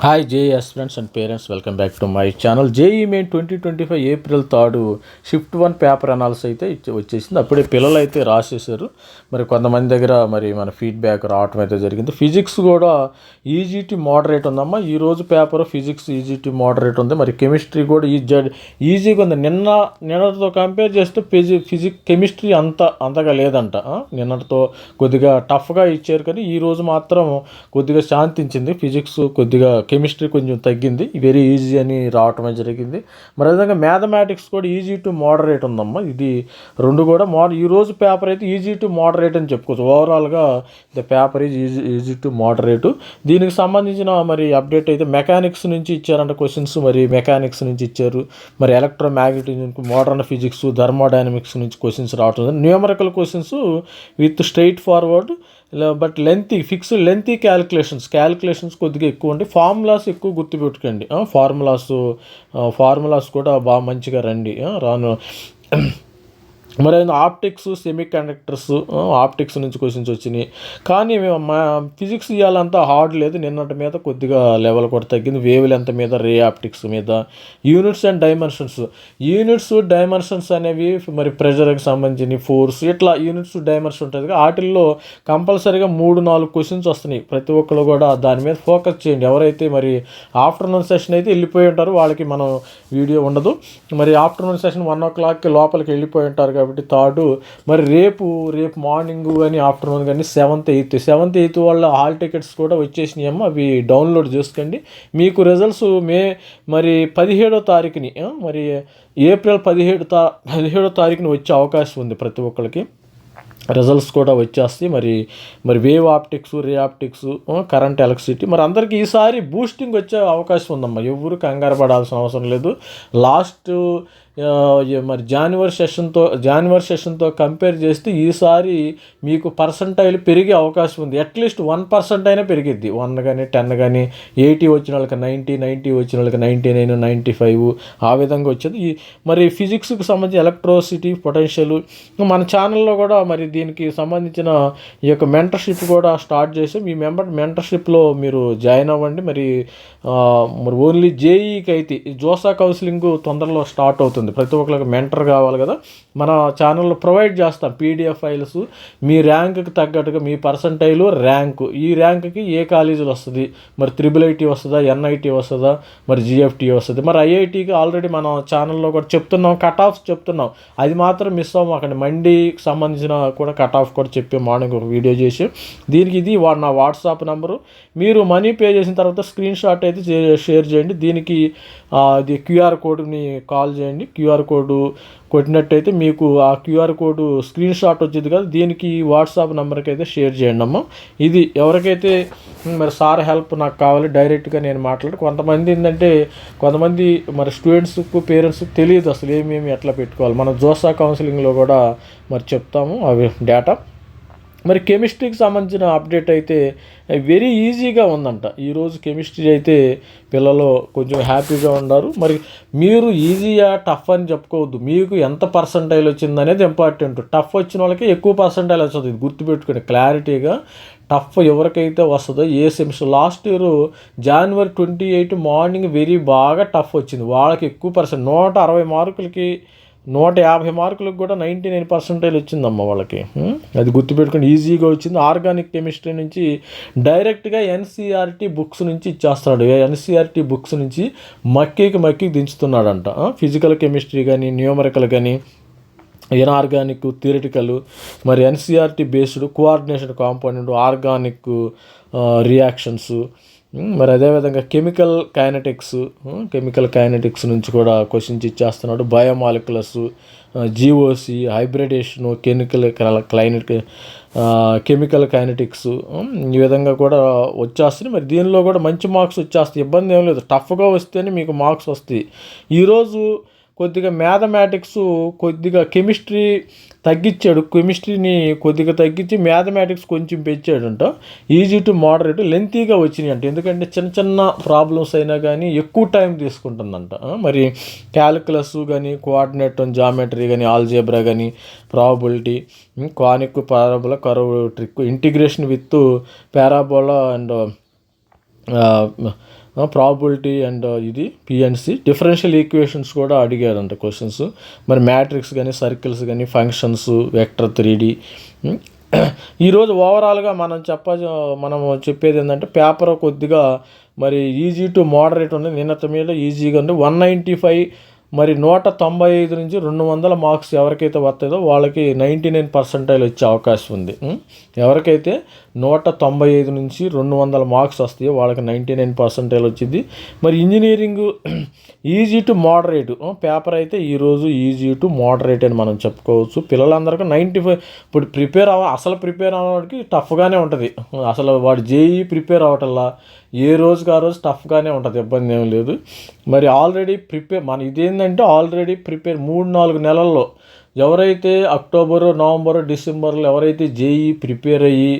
Hi J S friends and parents welcome back to my channel JEE main twenty twenty five April third shift one paper analysis అయితే ఇచ్చే- వచ్చేసింది. అప్పుడే పిల్లలు అయితే రాసేసారు మరి కొంతమంది దగ్గర మరి మన ఫీడ్బ్యాక్ రావటం అయితే జరిగింది. ఫిజిక్స్ కూడా ఈజీటీ మోడరేట్ ఉందమ్మా. ఈరోజు పేపర్ ఫిజిక్స్ ఈజీటీ మోడరేట్ ఉంది. మరి కెమిస్ట్రీ కూడా ఈ జడ్ ఈజీగా ఉంది. నిన్న నిన్నటితో కంపేర్ చేస్తే ఫిజి ఫిజిక్ కెమిస్ట్రీ అంత అంతగా లేదంట. నిన్నటితో కొద్దిగా టఫ్గా ఇచ్చారు కానీ ఈ రోజు మాత్రం కొద్దిగా శాంతించింది. ఫిజిక్స్ కొద్దిగా కెమిస్ట్రీ కొంచెం తగ్గింది. వెరీ ఈజీ అని రావటమే జరిగింది. మరి అదేవిధంగా మ్యాథమెటిక్స్ కూడా ఈజీ టు మోడరేట్ ఉందమ్మా. ఇది రెండు కూడా మోడ ఈ రోజు పేపర్ అయితే ఈజీ టు మోడరేట్ అని చెప్పుకోవచ్చు. ఓవరాల్గా the paper is easy easy to moderate దీనికి సంబంధించిన మరి అప్డేట్ అయితే మెకానిక్స్ నుంచి ఇచ్చారంట క్వశ్చన్స్ మరి మెకానిక్స్ నుంచి ఇచ్చారు. మరి electro magnetism modern physics thermodynamics నుంచి క్వశ్చన్స్ రావటం numerical questions with straightforward but lengthy fixed lengthy calculations calculations కొద్దిగా ఎక్కువ ఉండి ఫార్ములాస్ ఎక్కువ గుర్తుపెట్టుకోండి. ఫార్ములాస్ ఫార్ములాస్ కూడా బాగా మంచిగా రండి. రాను. మరి ఆప్టిక్స్ సెమీ కండక్టర్స్ ఆప్టిక్స్ నుంచి క్వశ్చన్స్ వచ్చినాయి. కానీ మేము మా ఫిజిక్స్ ఇవ్వాలంతా హార్డ్ లేదు. నిన్నటి మీద కొద్దిగా లెవెల్ కూడా తగ్గింది. వేవ్ లెంత్ మీద రే ఆప్టిక్స్ మీద. Units and dimensions units dimensions అనేవి మరి ప్రెషర్కి సంబంధించిన ఫోర్స్ ఇట్లా యూనిట్స్ డైమెన్షన్ ఉంటుంది వాటిల్లో కంపల్సరీగా మూడు నాలుగు క్వశ్చన్స్ వస్తున్నాయి. ప్రతి ఒక్కరు కూడా దాని మీద ఫోకస్ చేయండి. ఎవరైతే మరి ఆఫ్టర్నూన్ సెషన్ అయితే వెళ్ళిపోయి ఉంటారు వాళ్ళకి మనం వీడియో ఉండదు. మరి ఆఫ్టర్నూన్ సెషన్ వన్ ఓ క్లాక్కి లోపలికి వెళ్ళిపోయి ఉంటారు కాబట్టి థర్డ్ మరి రేపు రేపు మార్నింగ్ కానీ ఆఫ్టర్నూన్ కానీ సెవెంత్ ఎయిత్ సెవెంత్ ఎయిత్ వాళ్ళ హాల్ టికెట్స్ కూడా వచ్చేసినాయమ్మా అవి డౌన్లోడ్ చేసుకోండి. మీకు రిజల్ట్స్ మే మరి పదిహేడో తారీఖుని మరి ఏప్రిల్ పదిహేడు తా పదిహేడో తారీఖున వచ్చే అవకాశం ఉంది ప్రతి ఒక్కరికి రిజల్ట్స్ కూడా వచ్చేస్తాయి. మరి మరి wave optics ray optics current electricity మరి అందరికీ ఈసారి బూస్టింగ్ వచ్చే అవకాశం ఉందమ్మా. ఎవరు కంగారు పడాల్సిన అవసరం లేదు. లాస్ట్ మరి జాన్యువర్ సెషన్తో జనవరి సెషన్తో కంపేర్ చేస్తే ఈసారి మీకు పర్సంటైల్ పెరిగే అవకాశం ఉంది. అట్లీస్ట్ వన్ పర్సెంట్ అయినా పెరిగిద్ది. వన్ కానీ టెన్ కానీ ఎయిటీ వచ్చిన వాళ్ళకి నైంటీ నైంటీ వచ్చిన వాళ్ళకి నైంటీ నైన్ నైంటీ ఫైవ్ ఆ విధంగా వచ్చేది. ఈ మరి ఫిజిక్స్కి సంబంధించి ఎలక్ట్రోసిటీ పొటెన్షియల్ మన ఛానల్లో కూడా మరి దీనికి సంబంధించిన ఈ యొక్క మెంటర్షిప్ కూడా స్టార్ట్ చేసి. మీ మెంబర్ మెంటర్షిప్లో మీరు జాయిన్ అవ్వండి. మరి మరి ఓన్లీ జేఈకి అయితే జోసా కౌన్సిలింగ్ తొందరలో స్టార్ట్ అవుతుంది. ప్రతి ఒక్కరికి మెంటర్ కావాలి కదా. మన ఛానల్లో ప్రొవైడ్ చేస్తాం. పీడిఎఫ్ ఫైల్స్ మీ ర్యాంక్కి తగ్గట్టుగా మీ పర్సంటైలు ర్యాంకు. ఈ ర్యాంక్కి ఏ కాలేజీలు వస్తుంది? మరి త్రిబుల్ ఐటీ వస్తుందా? ఎన్ఐటీ వస్తుందా? మరి జిఎఫ్టీ వస్తుంది? మరి ఐఐటికి ఆల్రెడీ మనం ఛానల్లో కూడా చెప్తున్నాం కట్ ఆఫ్స్ చెప్తున్నాం. అది మాత్రం మిస్ అవ్వం అక్కడ మండీకి సంబంధించిన కూడా కట్ ఆఫ్ కూడా చెప్పి మార్నింగ్ ఒక వీడియో చేసి దీనికి ఇది వా- నా వాట్సాప్ నెంబరు. మీరు మనీ పే చేసిన తర్వాత స్క్రీన్ షాట్ అయితే షేర్ చేయండి. దీనికి ఇది క్యూఆర్ కోడ్ని కాల్ చేయండి. క్యూఆర్ కోడ్ కొట్టినట్టయితే మీకు ఆ క్యూఆర్ కోడ్ స్క్రీన్ షాట్ వచ్చేది కదా దీనికి వాట్సాప్ నెంబర్కి అయితే షేర్ చేయండి అమ్మ. ఇది ఎవరికైతే మరి సార్ హెల్ప్ నాకు కావాలి డైరెక్ట్గా నేను మాట్లాడు కొంతమంది ఏంటంటే కొంతమంది మరి స్టూడెంట్స్కు పేరెంట్స్కి తెలియదు అసలు ఏమేమి ఎట్లా పెట్టుకోవాలి. మన జోసా కౌన్సిలింగ్లో కూడా మరి చెప్తాము అవి డేటా. మరి కెమిస్ట్రీకి సంబంధించిన అప్డేట్ అయితే వెరీ ఈజీగా ఉందంట. ఈరోజు కెమిస్ట్రీ అయితే పిల్లలు కొంచెం హ్యాపీగా ఉన్నారు మరి మీరు ఈజీగా టఫ్ అని చెప్పుకోవద్దు. మీకు ఎంత పర్సంటైల్ వచ్చింది అనేది ఇంపార్టెంట్. టఫ్ వచ్చిన వాళ్ళకి ఎక్కువ పర్సంటైల్ వస్తుంది. ఇది గుర్తుపెట్టుకోండి. క్లారిటీగా టఫ్ ఎవరికైతే వస్తుందో ఏ semester last year January twenty eight morning very బాగా టఫ్ వచ్చింది. వాళ్ళకి ఎక్కువ పర్సెంట్ నూట అరవై మార్కులకి నూట యాభై మార్కులకు కూడా నైంటీ నైన్ పర్సెంటేజ్ వచ్చిందమ్మ వాళ్ళకి. అది గుర్తుపెట్టుకుని ఈజీగా వచ్చింది. ఆర్గానిక్ కెమిస్ట్రీ నుంచి డైరెక్ట్గా ఎన్సీఆర్టీ బుక్స్ నుంచి ఇచ్చేస్తున్నాడు. ఎన్సీఆర్టీ బుక్స్ నుంచి మక్కీకి మక్కీకి దించుతున్నాడంట. ఫిజికల్ కెమిస్ట్రీ కానీ న్యూమరికల్ కానీ ఇనార్గానిక్ థియరిటికల్ మరి NCERT based coordination component organic reactions మరి అదేవిధంగా కెమికల్ కైనటిక్స్ కెమికల్ కైనటిక్స్ నుంచి కూడా క్వశ్చన్స్ ఇచ్చేస్తున్నాడు. బయోమాలిక్యులర్స్ జీఓసి హైబ్రిడేషన్ కెమికల్ క్లైనట్ కెమికల్ కైనటిక్స్ ఈ విధంగా కూడా వచ్చేస్తుంది మరి దీనిలో కూడా మంచి మార్క్స్ వచ్చేస్తాయి. ఇబ్బంది ఏం లేదు. టఫ్గా వస్తేనే మీకు మార్క్స్ వస్తాయి. ఈరోజు కొద్దిగా మ్యాథమెటిక్స్ కొద్దిగా కెమిస్ట్రీ తగ్గించాడు. కెమిస్ట్రీని కొద్దిగా తగ్గించి మ్యాథమెటిక్స్ కొంచెం పెంచాడంట. ఈజీ టు మోడరేట్ లెంతీగా వచ్చినాయి అంట ఎందుకంటే చిన్న చిన్న ప్రాబ్లమ్స్ అయినా కానీ ఎక్కువ టైం తీసుకుంటుందంట. మరి క్యాలిక్యులస్ కానీ కోఆర్డినేట్ జామెట్రీ కానీ ఆల్జేబ్రా కానీ ప్రాబిలిటీ కానిక్ పారాబోలా కరో trick integration with parabola and probability and uh, ఇది పిఎన్సి డిఫరెన్షియల్ ఈక్వేషన్స్ కూడా అడిగారంట క్వశ్చన్స్ మరి మ్యాట్రిక్స్ కానీ సర్కిల్స్ కానీ ఫంక్షన్స్ వెక్టర్ త్రీ డి ఈరోజు ఓవరాల్గా మనం చెప్ప మనం చెప్పేది ఏంటంటే పేపర్ కొద్దిగా మరి ఈజీ టు మోడరేట్ ఉంది. నిన్నటి మీద ఈజీగా ఉంది. వన్ నైంటీ ఫైవ్ మరి నూట తొంభై ఐదు నుంచి రెండు వందల మార్క్స్ ఎవరికైతే వస్తుందో వాళ్ళకి నైంటీ నైన్ పర్సెంటైల్ వచ్చే అవకాశం ఉంది. ఎవరికైతే నూట తొంభై ఐదు నుంచి రెండు వందల మార్క్స్ వస్తాయి. వాళ్ళకి నైంటీ నైన్ పర్సెంటేజ్ వచ్చింది. మరి engineering easy to moderate. Paper అయితే ఈరోజు ఈజీ టు మోడరేట్ అని మనం చెప్పుకోవచ్చు. పిల్లలందరికీ నైంటీ ఫైవ్ ఇప్పుడు ప్రిపేర్ అవ అసలు ప్రిపేర్ అవ్వడానికి టఫ్గానే ఉంటుంది. అసలు వాడు జేఈ ప్రిపేర్ అవ్వటల్లా ఏ రోజుకి ఆ రోజు టఫ్గానే ఉంటుంది. ఇబ్బంది ఏం లేదు. మరి ఆల్రెడీ ప్రిపేర్ మన ఇదేంటంటే ఆల్రెడీ ప్రిపేర్ మూడు నాలుగు నెలల్లో ఎవరైతే అక్టోబరు నవంబరు డిసెంబర్లో ఎవరైతే జేఈ ప్రిపేర్ అయ్యి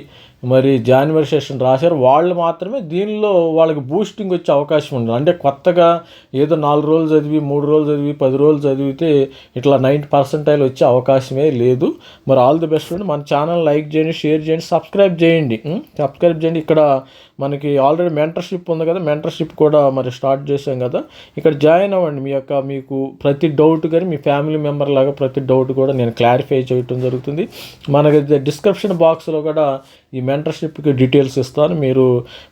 మరి జనవరి సెషన్ రాశారు. వాళ్ళు మాత్రమే దీనిలో వాళ్ళకి బూస్టింగ్ వచ్చే అవకాశం ఉంది. అంటే కొత్తగా ఏదో నాలుగు రోజులు చదివి మూడు రోజులు చదివి పది రోజులు చదివితే ఇట్లా నైంటీ పర్సెంటైల్ వచ్చే అవకాశమే లేదు. మరి ఆల్ ది బెస్ట్ మన ఛానల్ లైక్ చేయండి షేర్ చేయండి సబ్స్క్రైబ్ చేయండి. సబ్స్క్రైబ్ చేయండి. ఇక్కడ మనకి ఆల్రెడీ మెంటర్షిప్ ఉంది కదా. మెంటర్షిప్ కూడా మరి స్టార్ట్ చేసాం కదా. ఇక్కడ జాయిన్ అవ్వండి. మీ యొక్క మీకు ప్రతి డౌట్ కానీ మీ ఫ్యామిలీ మెంబర్ లాగా ప్రతి డౌట్ కూడా నేను క్లారిఫై చేయటం జరుగుతుంది. మనకి డిస్క్రిప్షన్ బాక్స్లో కూడా ఈ మెంటర్షిప్కి డీటెయిల్స్ ఇస్తాను. మీరు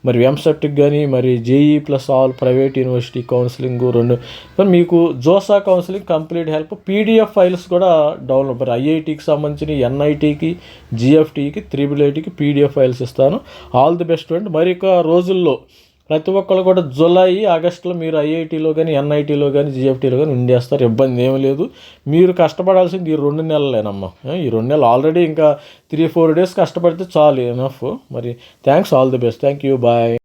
మరి ఎంసెట్కి కానీ మరి JEE plus all private university counselling రెండు. మీకు JoSAA counselling complete help PDF files కూడా డౌన్లోడ్ మరి ఐఐటికి సంబంధించిన ఎన్ఐటికి జిఎఫ్టీకి త్రిబుల్ ఐటీకి పీడిఎఫ్ ఫైల్స్ ఇస్తాను. ఆల్ ది బెస్ట్ అండ్ మరి ఒక రోజుల్లో ప్రతి ఒక్కరు కూడా జూలై ఆగస్టులో మీరు ఐఐటీలో కానీ ఎన్ఐటీలో కానీ జిఎఫ్టీలో కానీ ఉండేస్తారు. ఇబ్బంది ఏమీ లేదు. మీరు కష్టపడాల్సింది ఈ రెండు నెలలేనమ్మా. ఈ రెండు నెలలు ఆల్రెడీ ఇంకా త్రీ ఫోర్ డేస్ కష్టపడితే చాలు. ఎనఫ్ మరి thanks all the best thank you bye